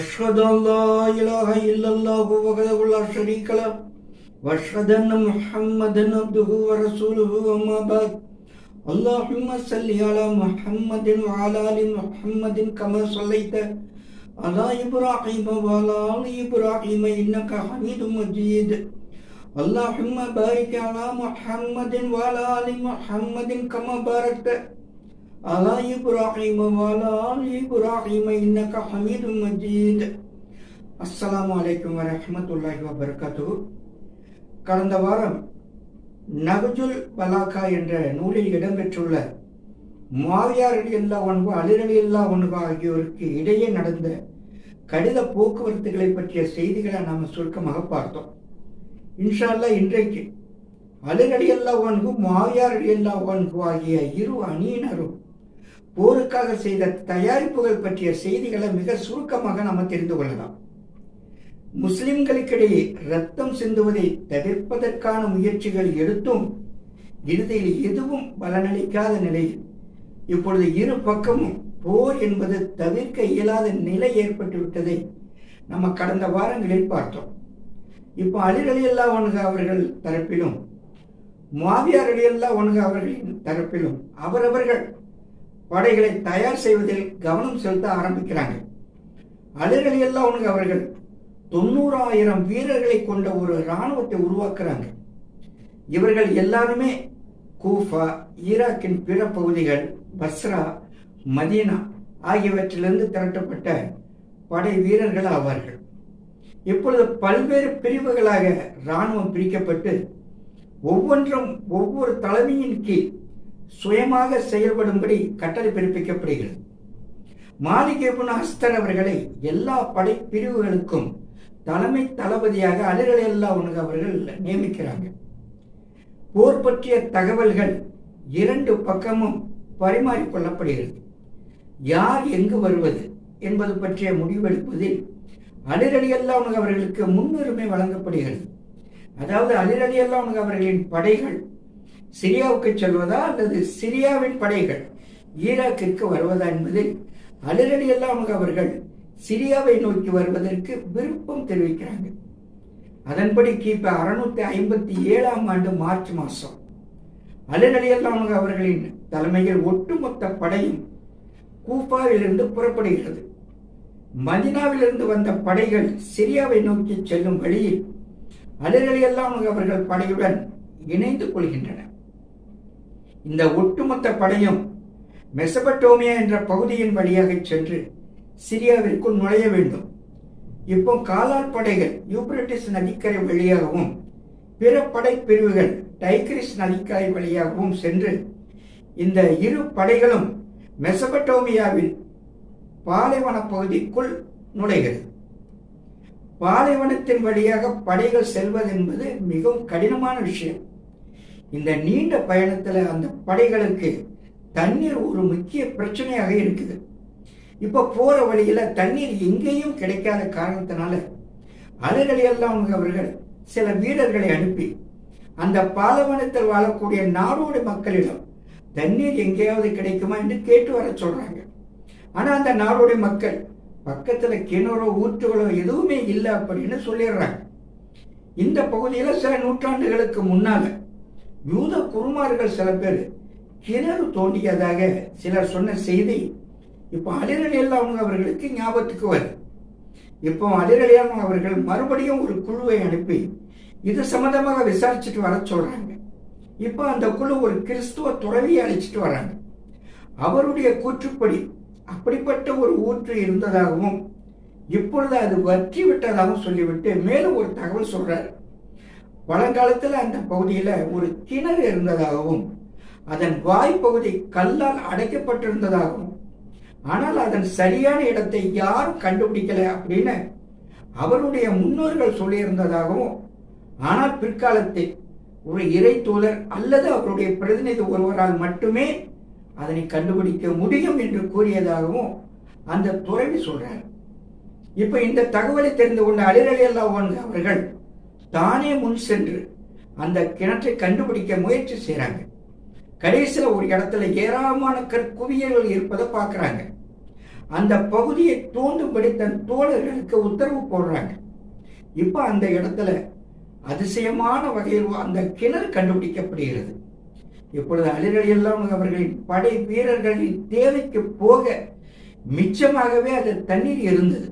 أشهد أن لا إله إلا الله وحده لا شريك له. وأشهد أن محمدا عبده ورسوله أما بعد. اللهم صل على محمد وعلى آل محمد كما صليت على إبراهيم وعلى آل إبراهيم إنك حميد مجيد. اللهم بارك على محمد وعلى آل محمد كما باركت على إبراهيم وعلى آل إبراهيم إنك حميد مجيد அஸ்ஸலாமு அலைக்கும் வரஹ்மத்துல்லாஹி வபரகாத்துஹு கடந்த வாரம் நகஜுல் பலாக்கா என்ற நூலில் இடம்பெற்றுள்ள மாவியாரடி இல்லா ஒன்பு அலிரடி இல்லா ஒன்பு ஆகியோருக்கு இடையே நடந்த கடித போக்குவரத்துகளை பற்றிய செய்திகளை நாம் சுருக்கமாக பார்த்தோம் இன்ஷா அல்லாஹ் இன்றைக்கு அலிரடி அல்லா ஒன்பு மாவியாரடி அல்லா ஒன்பு ஆகிய இரு அணியினரும் போருக்காக செய்த தயாரிப்புகள் பற்றிய செய்திகளை மிக சுருக்கமாக நாம் தெரிந்து கொள்ளலாம். முஸ்லிம்களுக்கிடையே ரத்தம் சிந்துவதை தவிர்ப்பதற்கான முயற்சிகள் எடுத்தும் இறுதியில் எதுவும் பலனளிக்காத நிலையில் இப்பொழுது இரு பக்கமும் போர் என்பது தவிர்க்க இயலாத நிலை ஏற்பட்டுவிட்டதை நம்ம கடந்த வாரங்களில் பார்த்தோம். இப்போ அலிரலியல்லா ஒன்கு அவர்கள் தரப்பிலும் மாவியார் அலியல்லா ஒன்கு அவர்களின் தரப்பிலும் அவரவர்கள் படைகளை தயார் செய்வதில் கவனம் செலுத்த ஆரம்பிக்கிறாங்க. அலிரலியல்லா ஒன்கு அவர்கள். தொண்ணூறாயிரம் வீரர்களை கொண்ட ஒரு இராணுவத்தை உருவாக்குறாங்க. இவர்கள் எல்லாருமே கூஃபா ஈராக்கின் பிற பகுதிகள் பஸ்ரா மதீனா ஆகியவற்றிலிருந்து திரட்டப்பட்ட படை வீரர்கள் ஆவார்கள். இப்பொழுது பல்வேறு பிரிவுகளாக இராணுவம் பிரிக்கப்பட்டு ஒவ்வொன்றும் ஒவ்வொரு தலைமையின் கீழ் சுயமாக செயல்படும்படி கட்டளை பிறப்பிக்கப்படுகிறது. மாலிக் அஸ்தர் அவர்களை எல்லா படை பிரிவுகளுக்கும் தலைமை தளபதியாக அலிரல் அல்லா உனக்கு அவர்கள் நியமிக்கிறாங்க. போர் பற்றிய தகவல்கள் இரண்டு பக்கமும் பரிமாறிக்கொள்ளப்படுகிறது யார் எங்கு வருவது என்பது பற்றிய முடிவெடுப்பதில் அலிரலி அல்லா உனக்கு அவர்களுக்கு முன்னுரிமை வழங்கப்படுகிறது. அதாவது அலிரலி அல்லா உனக்கு அவர்களின் படைகள் சிரியாவுக்கு செல்வதா அல்லது சிரியாவின் படைகள்? ஈராக்கிற்கு வருவதா என்பதில் அலரடி அல்லாமல் அவர்கள் சிரியாவை நோக்கி வருவதற்கு விருப்பம் தெரிவிக்கிறாங்க. அதன்படி கிபி அறுநூத்தி ஐம்பத்தி ஏழாம் ஆண்டு மார்ச் மாதம் அலரடி அல்லாமல் அவர்களின் தலைமையில் ஒட்டுமொத்த படையும் கூஃபாவிலிருந்து புறப்படுகிறது. மதினாவிலிருந்து வந்த படைகள் சிரியாவை நோக்கி செல்லும் வழியில் அலிரலியல்லாம் அவர்கள் படையுடன் இணைந்து கொள்கின்றன. இந்த ஒட்டுமொத்த படையும் மெசபட்டோமியா என்ற பகுதியின் வழியாக சென்று சிரியாவிற்குள் நுழைய வேண்டும். இப்போ காலால் படைகள் யூப்ரட்டிஸ் நதிக்கரை வழியாகவும் பிற படை பிரிவுகள் டைக்ரிஸ் நதிக்கரை வழியாகவும் சென்று இந்த இரு படைகளும் மெசபட்டோமியாவில் பாலைவன பகுதிக்குள் நுழைகிறது. பாலைவனத்தின் வழியாக படைகள் செல்வது என்பது மிகவும் கடினமான விஷயம். இந்த நீண்ட பயணத்தில் அந்த படைகளுக்கு தண்ணீர் ஒரு முக்கிய பிரச்சனையாக இருக்குது. இப்ப போற வழியில தண்ணீர் எங்கேயும் கிடைக்காத காரணத்தினால அலைகளெல்லாம் அவர்கள் சில வீரர்களை அனுப்பி அந்த பாலவனத்தில் வாழக்கூடிய நாடோடி மக்களிடம் தண்ணீர் எங்கேயாவது கிடைக்குமா என்று கேட்டு வர சொல்றாங்க. ஆனா அந்த நாடோடி மக்கள் பக்கத்துல கிணறோ ஊற்றுகளோ எதுவுமே இல்லை அப்படின்னு சொல்லிடுறாங்க. இந்த பகுதியில சில நூற்றாண்டுகளுக்கு முன்னால யூத குருமார்கள் சில பேர் கிணறு தோண்டியதாக சிலர் சொன்ன செய்தி இப்போ அலிரலியல்லா அவங்க அவர்களுக்கு ஞாபகத்துக்கு வருது. இப்போ அலிரலியான் அவர்கள் மறுபடியும் ஒரு குழுவை அனுப்பி இது சம்பந்தமாக விசாரிச்சுட்டு வர சொல்றாங்க. இப்போ அந்த குழு ஒரு கிறிஸ்துவ துறவியை அழைச்சிட்டு வராங்க. அவருடைய கூற்றுப்படி அப்படிப்பட்ட ஒரு ஊற்று இருந்ததாகவும் இப்பொழுது அது வற்றி விட்டதாகவும் சொல்லிவிட்டு மேலும் ஒரு தகவல் சொல்றாரு. பழங்காலத்தில் அந்த பகுதியில் ஒரு கிணறு இருந்ததாகவும் அதன் வாய்ப்பகுதி கல்லால் அடைக்கப்பட்டிருந்ததாகவும் ஆனால் அதன் சரியான இடத்தை யாரும் கண்டுபிடிக்கல அப்படின்னு அவருடைய முன்னோர்கள் சொல்லியிருந்ததாகவும் ஆனால் பிற்காலத்தில் ஒரு இறை தூதர் அல்லது அவருடைய பிரதிநிதி ஒருவரால் மட்டுமே அதனை கண்டுபிடிக்க முடியும் என்று கூறியதாகவும் அந்த துறவி சொல்றார். இப்ப இந்த தகவலை தெரிந்து கொண்ட அலிரலி அல்லாஹ் அவர்கள் தானே முன் சென்று அந்த கிணற்றை கண்டுபிடிக்க முயற்சி செய்கிறாங்க கடைசியில் ஒரு இடத்துல ஏராளமான கற்குவியல்கள் இருப்பதை பார்க்குறாங்க. அந்த பகுதியை தோண்டும்படி தன் தோழர்களுக்கு உத்தரவு போடுறாங்க. இப்போ அந்த இடத்துல அதிசயமான வகையில் அந்த கிணறு கண்டுபிடிக்கப்படுகிறது. இப்பொழுது அலிரலி அவர்களின் படை வீரர்களின் தேவைக்கு போக மிச்சமாகவே அது தண்ணீர் இருந்தது.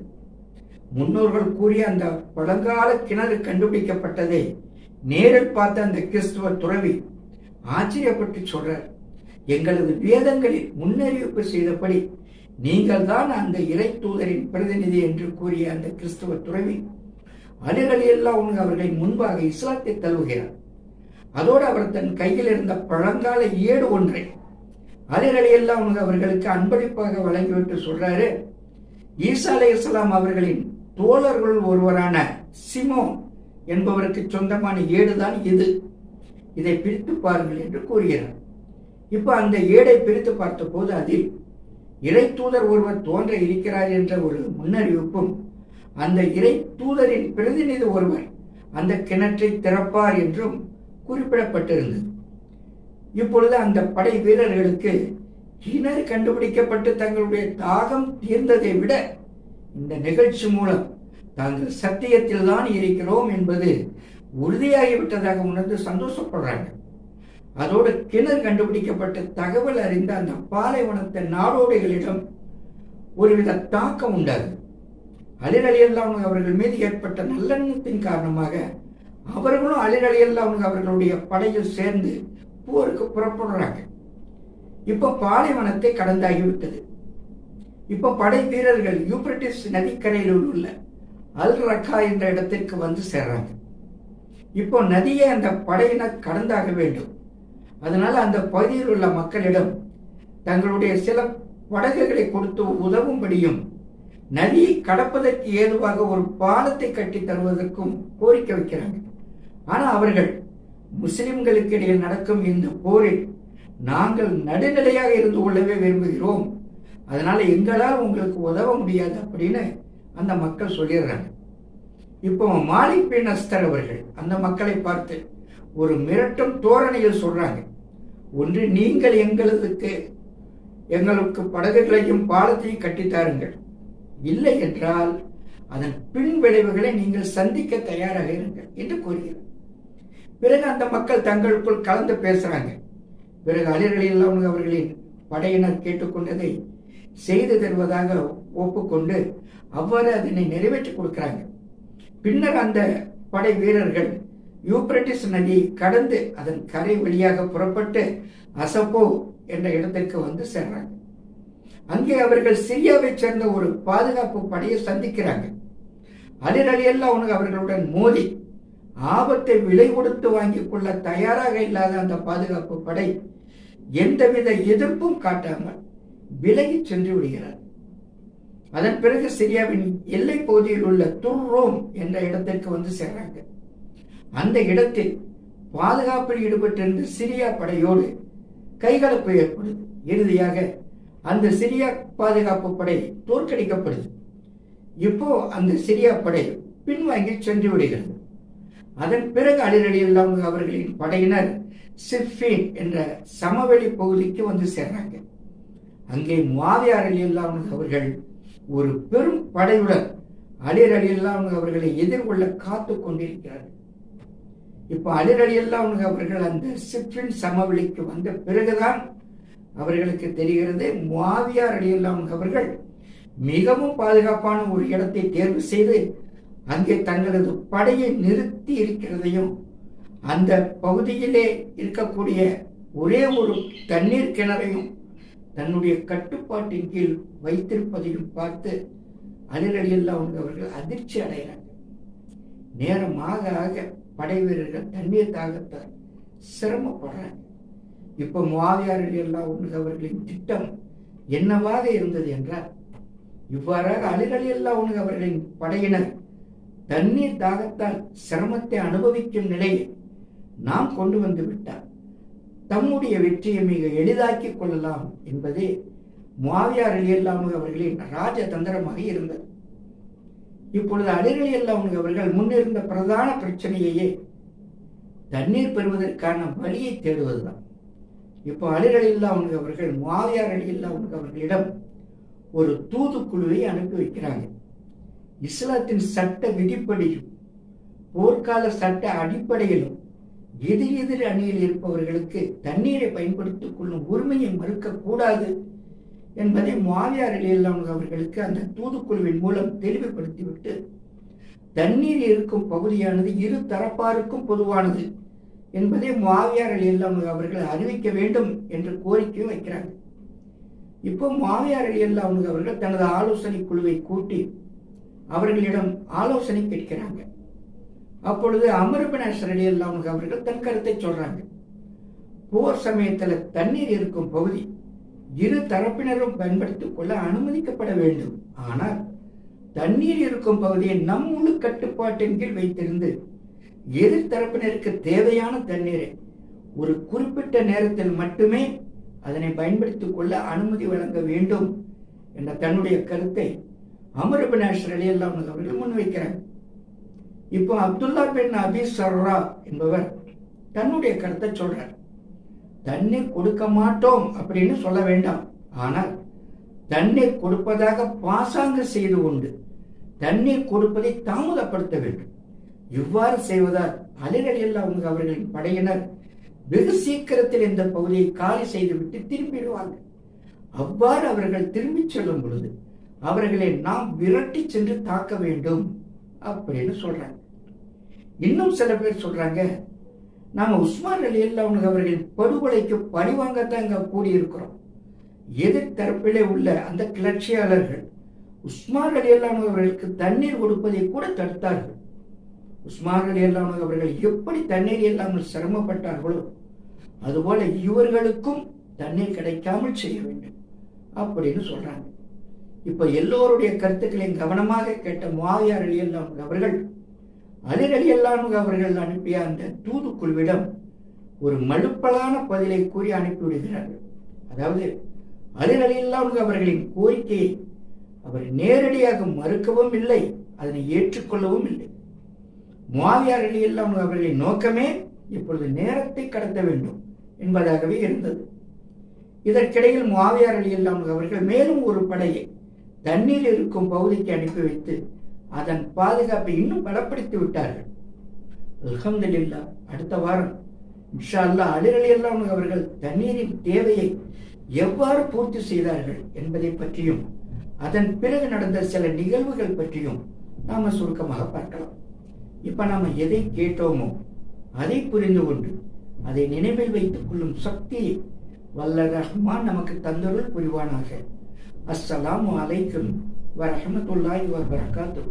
முன்னோர்கள் கூறிய அந்த பழங்கால கிணறு கண்டுபிடிக்கப்பட்டதை நேரில் பார்த்த அந்த கிறிஸ்துவ துறவி ஆச்சரியப்பட்டு சொல்றார் எங்களது வேதங்களில் முன்னறிவிப்பு செய்தபடி நீங்கள் தான் அந்த இறை தூதரின் பிரதிநிதி என்று கூறிய அந்த கிறிஸ்துவ துறவி அலிரலி எல்லாம் அவர்களின் முன்பாக இஸ்லாத்தை தழுவுகிறார். அதோடு அவர் தன் கையில் இருந்த பழங்கால ஏடு ஒன்றை அலிரலி எல்லாம் அவர்களுக்கு அன்பளிப்பாக வழங்கிவிட்டு சொல்றாரு. ஈசா அலை இஸ்லாம் அவர்களின் தோழர்கள் ஒருவரான சிமோன் என்பவருக்கு சொந்தமான ஏடுதான் இது. இதை பிரித்து பாருங்கள் என்று கூறுகிறார். இப்போ அந்த ஏடை பிரித்து பார்த்தபோது அதில் இறை தூதர் ஒருவர் தோன்ற இருக்கிறார் என்ற ஒரு முன்னறிவிப்பும் அந்த இறை தூதரின் பிரதிநிதி ஒருவர் அந்த கிணற்றை திறப்பார் என்றும் குறிப்பிடப்பட்டிருந்தது. இப்பொழுது அந்த படை வீரர்களுக்கு கிணறு கண்டுபிடிக்கப்பட்டு தங்களுடைய தாகம் தீர்ந்ததை விட இந்த நிகழ்ச்சி மூலம் தாங்கள் சத்தியத்தில் தான் இருக்கிறோம் என்பது உறுதியாகிவிட்டதாக உணர்ந்து சந்தோஷப்படுறாங்க. அதோடு கிணறு கண்டுபிடிக்கப்பட்ட தகவல் அறிந்த அந்த பாலைவனத்தை நாடோடிகளிடம் ஒருவித தாக்கம் உண்டாது அலிரலியல்லாம் அவர்கள் மீது ஏற்பட்ட நல்லெண்ணத்தின் காரணமாக அவர்களும் அலிரலியல்லாம் அவர்களுடைய படையில் சேர்ந்து போருக்கு புறப்படுறாங்க. இப்ப பாலைவனத்தை கடந்தாகிவிட்டது. இப்ப படை வீரர்கள் யூப்ரட்டிஸ் நதிக்கரையில் உள்ள அல் ரக்கா என்ற இடத்திற்கு வந்து சேர்றாங்க. இப்போ நதியை அந்த படையினர் கடந்தாக வேண்டும். அதனால அந்த பகுதியில் உள்ள மக்களிடம் தங்களுடைய சில படகுகளை கொடுத்து உதவும்படியும் நதியை கடப்பதற்கு ஏதுவாக ஒரு பாலத்தை கட்டி தருவதற்கும் கோரிக்கை வைக்கிறாங்க. ஆனா அவர்கள் முஸ்லிம்களுக்கு இடையே நடக்கும் இந்த போரில் நாங்கள் நடுநிலையாக இருந்து கொள்ளவே விரும்புகிறோம். அதனால் எங்களால் உங்களுக்கு உதவ முடியாது அப்படின்னு அந்த மக்கள் சொல்லிடுறாங்க. இப்போ மாலிக் பின் அஸ்தர் அவர்கள் அந்த மக்களை பார்த்து ஒரு மிரட்டும் தோரணையில் சொல்கிறாங்க ஒன்று நீங்கள் எங்களுக்கு எங்களுக்கு படகுகளையும் பாலத்தையும் கட்டித்தாருங்கள். இல்லை என்றால் அதன் பின் விளைவுகளை நீங்கள் சந்திக்க தயாராக இருங்கள் என்று கூறுகிறார். பிறகு அந்த மக்கள் தங்களுக்குள் கலந்து பேசுறாங்க. பிறகு அலிரலில் அவர்களின் படையினர் கேட்டுக்கொண்டதை செய்து தருவதாக ஒப்புக்கொண்டு அவ்வாறு அதனை நிறைவேற்றி கொடுக்கிறாங்க. பின்னர் அந்த படை வீரர்கள் யூப்ரட்டிஸ் நதி கடந்து அதன் கரை வழியாக புறப்பட்டு அசப்போ என்ற இடத்திற்கு வந்து சேர்றாங்க. அங்கே அவர்கள் சிரியாவை சேர்ந்த ஒரு பாதுகாப்பு படையை சந்திக்கிறாங்க. அதிரடியெல்லாம் உனக்கு அவர்களுடன் மோதி ஆபத்தை விலை கொடுத்து வாங்கிக் கொள்ள தயாராக இல்லாத அந்த பாதுகாப்பு படை எந்தவித எதிர்ப்பும் காட்டாமல் விலகி சென்று விடுகிறார். அதன் பிறகு சிரியாவின் எல்லை பகுதியில் உள்ள துர்ரோம் என்ற இடத்திற்கு வந்து சேர்றாங்க. அந்த இடத்தில் பாதுகாப்பில் ஈடுபட்டிருந்த சிரியா படையோடு கைகலப்பு ஏற்படுது. இறுதியாக அந்த சிரியா பாதுகாப்பு படை தோற்கடிக்கப்படுது. இப்போ அந்த சிரியா படை பின்வாங்கி சென்று விடுகிறது. அதன் பிறகு அலிரடியெல்லாம் அவர்களின் படையினர் சிஃபின் என்ற சமவெளி பகுதிக்கு வந்து சேர்றாங்க. அங்கே மாவியார் அலி இல்லாமல் அவர்கள் ஒரு பெரும் படையுடன் அலிர் அலியல்லாம் அவர்களை எதிர்கொள்ள காத்து கொண்டிருக்கிறார்கள். இப்போ அலிர் அலியல்லாம் அவர்கள் அந்த சிற்றின் சமவெளிக்கு வந்த பிறகுதான் அவர்களுக்கு தெரிகிறது மாவியார் அலி இல்லாமல் அவர்கள் மிகவும் பாதுகாப்பான ஒரு இடத்தை தேர்வு செய்து அங்கே தங்களது படையை நிறுத்தி இருக்கிறதையும் அந்த பகுதியிலே இருக்கக்கூடிய ஒரே ஒரு தண்ணீர் கிணறையும் தன்னுடைய கட்டுப்பாட்டின் கீழ் வைத்திருப்பதையும் பார்த்து அதிரடியெல்லாம் அவர்கள் அதிர்ச்சி அடைகிறாங்க நேரமாக ஆக படை வீரர்கள் தண்ணீர் தாகத்தால் சிரமப்படுறாங்க. இப்ப மாவியாரடியெல்லாம் உண்ணுகவர்களின் திட்டம் என்னவாக இருந்தது என்றால் இவ்வாறாக அலிரலி எல்லாம் அவர்களின் படையினர் தண்ணீர் தாகத்தால் சிரமத்தை அனுபவிக்கும் நிலையை நாம் கொண்டு வந்து விட்டார். தம்முடைய வெற்றியை மிக எளிதாக்கி கொள்ளலாம் என்பதே மாவியார் அலியல்லாமுக அவர்களின் ராஜதந்திரமாக இருந்தது. இப்பொழுது அலிரலி அல்லாம் அவர்கள் முன்னிருந்த பிரதான பிரச்சனையையே தண்ணீர் பெறுவதற்கான வழியை தேடுவதுதான். இப்போ அலிரலி அல்லாம் அவர்கள் மாவியார் அலி அல்லாம் அவர்களிடம் ஒரு தூதுக்குழுவை அனுப்பி வைக்கிறாங்க. இஸ்லாத்தின் சட்ட விதிப்படியும் போர்க்கால சட்ட அடிப்படையிலும் எதிர் எதிர் அணியில் இருப்பவர்களுக்கு தண்ணீரை பயன்படுத்திக் கொள்ளும் உரிமையை மறுக்கக்கூடாது என்பதை மாவியார் அலியல்லாம் அவர்களுக்கு அந்த தூதுக்குழுவின் மூலம் தெளிவுபடுத்திவிட்டு தண்ணீர் இருக்கும் பகுதியானது இரு தரப்பாருக்கும் பொதுவானது என்பதை மாவியார் அலியல்லாம் அவர்கள் அறிவிக்க வேண்டும் என்ற கோரிக்கையும் வைக்கிறாங்க இப்போ மாவியார் அலியல்லாம் அவர்கள் தனது ஆலோசனை குழுவை கூட்டி அவர்களிடம் ஆலோசனை கேட்கிறாங்க. அப்பொழுது அமர்பினாசர் அலியல்லாம் அவர்கள் தன் கருத்தை சொல்றாங்க. போர் சமயத்தில் தண்ணீர் இருக்கும் பகுதி இரு தரப்பினரும் பயன்படுத்திக் கொள்ள அனுமதிக்கப்பட வேண்டும். ஆனால் தண்ணீர் இருக்கும் பகுதியை நம் முழு கட்டுப்பாட்டின் கீழ் வைத்திருந்து எதிர் தரப்பினருக்கு தேவையான தண்ணீரை ஒரு குறிப்பிட்ட நேரத்தில் மட்டுமே அதனை பயன்படுத்திக் கொள்ள அனுமதி வழங்க வேண்டும் என்ற தன்னுடைய கருத்தை அமர் பினாஷர் அலி அல்லாம் அவர்கள் முன்வைக்கிறார் இப்போ அப்துல்லா பின் அபி சர்ரா என்பவர் தன்னுடைய கருத்தை சொல்றார். தண்ணீர் கொடுக்க மாட்டோம் அப்படின்னு சொல்ல வேண்டாம். ஆனால் தண்ணீர் கொடுப்பதாக பாசாங்க செய்து கொண்டு தண்ணீர் கொடுப்பதை தாமதப்படுத்த வேண்டும். இவ்வாறு செய்வதால் அலிரலில் அவங்க அவர்களின் படையினர் வெகு சீக்கிரத்தில் இந்த பகுதியை காலி செய்துவிட்டு திரும்பிடுவாங்க அவ்வாறு அவர்கள் திரும்பிச் செல்லும் பொழுது அவர்களை நாம் விரட்டி சென்று தாக்க வேண்டும் அப்படின்னு சொல்றாங்க இன்னும் சில பேர் சொல்றாங்க நாம உஸ்மான் அலி அல்லாவுங்க அவர்களின் படுகொலைக்கு பழிவாங்கத்தான் இங்க கூடியிருக்கிறோம். எதிர் தரப்பிலே உள்ள அந்த கிளர்ச்சியாளர்கள் உஸ்மான் அலி அல்லாவுங்க அவர்களுக்கு தண்ணீர் கொடுப்பதை கூட தடுத்தார்கள். உஸ்மான் அலி அவர்கள் எப்படி தண்ணீர் இல்லாமல் சிரமப்பட்டார்களோ அதுபோல இவர்களுக்கும் தண்ணீர் கிடைக்காமல் செய்ய வேண்டும் அப்படின்னு சொல்றாங்க. இப்ப எல்லோருடைய கருத்துக்களையும் கவனமாக கேட்ட மாவியார் அலி அல்லாவுங்க அவர்கள் அலிர் அலி அவர்கள் அனுப்பிய அந்த தூதுக்குழுவிடம் ஒரு மழுப்பலான பதிலை கூறி அனுப்பிவிடுகிறார்கள் அதாவது அலிர் அலி அவர்களின் கோரிக்கையை அவர் நேரடியாக மறுக்கவும் இல்லை அதனை ஏற்றுக்கொள்ளவும் இல்லை. மாவியார் அலி அல்லானுங்க அவர்களின் நோக்கமே இப்பொழுது நேரத்தை கடத்த வேண்டும் என்பதாகவே இருந்தது. இதற்கிடையில் மாவியார் அலி அல்லானுங்க அவர்கள் மேலும் ஒரு படையை தண்ணீர் இருக்கும் பகுதிக்கு அனுப்பி வைத்து அதன் பாதுகாப்பை இன்னும் பலப்படுத்தி விட்டார்கள். அல்ஹம்துலில்லா அடுத்த வாரம். இன்ஷா அல்லா அலிரலி அல்லாம் அவர்கள் தண்ணீரின் தேவையை எவ்வாறு பூர்த்தி செய்தார்கள் என்பதை பற்றியும் அதன் பிறகு நடந்த சில நிகழ்வுகள் பற்றியும் நாம சுருக்கமாக பார்க்கலாம். இப்ப நாம எதை கேட்டோமோ அதை புரிந்து கொண்டு அதை நினைவில் வைத்துக் கொள்ளும் சக்தியை வல்ல ரஹ்மான் நமக்கு தந்தருள் புரிவானாக. அஸ்ஸலாமு அலைக்கும். ورحمة الله وبركاته.